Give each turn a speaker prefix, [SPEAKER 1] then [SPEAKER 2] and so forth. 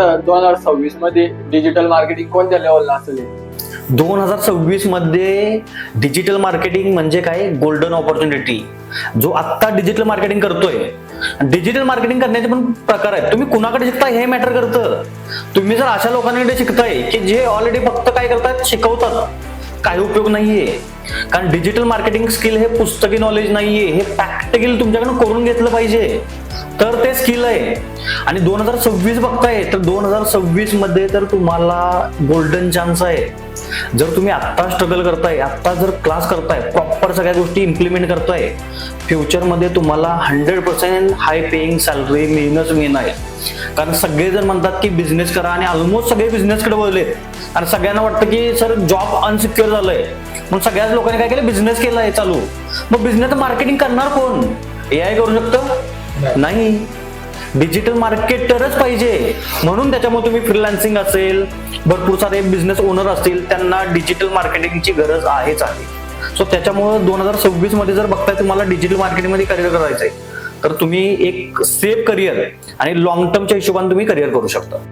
[SPEAKER 1] दोन हजार सव्वीसमध्ये digital marketing कोणत्या लेवलला असेल?
[SPEAKER 2] दोन हजार सव्वीसमध्ये डिजिटल मार्केटिंग म्हणजे काय? गोल्डन ऑपॉर्च्युनिटी जो आत्ता डिजिटल मार्केटिंग करतोय. डिजिटल मार्केटिंग करण्याचे पण प्रकार आहेत. तुम्ही कुणाकडे शिकताय हे मॅटर करतं. तुम्ही जर अशा लोकांकडे शिकताय की जे ऑलरेडी फक्त काय करतात? शिकवतात. काही उपयोग नाहीये. कारण डिजिटल मार्केटिंग स्किल हे पुस्तकी नॉलेज नाहीये. हे प्रॅक्टिकल तुमच्याकडून करून घेतलं पाहिजे. तर ते स्किल आहे. आणि दोन हजार सव्वीस बघताय तर दोन हजार सव्वीसमध्ये तर तुम्हाला गोल्डन चान्स आहे. जर तुम्ही आत्ता स्ट्रगल करताय आत्ता जर क्लास करताय प्रॉपर सगळ्या गोष्टी इम्प्लिमेंट करताय फ्युचरमध्ये तुम्हाला hundred percent high paying salary मिळणंच मिळणार आहे. कारण सगळेजण म्हणतात की बिझनेस करा आणि ऑलमोस्ट सगळे बिझनेसकडे वळलेत आणि सगळ्यांना वाटतं की सर जॉब अनसिक्युअर झालंय. मग सगळ्याच लोकांनी काय केलं? बिझनेस केला आहे चालू. मग बिझनेस मार्केटिंग करणार कोण? ए आय करू शकतं? नाही. डिजिटल मार्केटरच पाहिजे. म्हणून त्याच्यामुळे तुम्ही फ्रीलान्सिंग असेल भरपूर सारे बिझनेस ओनर असतील त्यांना डिजिटल मार्केटिंगची गरज आहेच आहे. सो त्याच्यामुळे दोन हजार सव्वीसमध्ये जर बघताय तुम्हाला डिजिटल मार्केटिंगमध्ये करिअर करायचंय. तर तुम्ही एक सेफ करिअर आणि लॉंग टर्मच्या हिशोबाने तुम्ही करिअर करू शकता.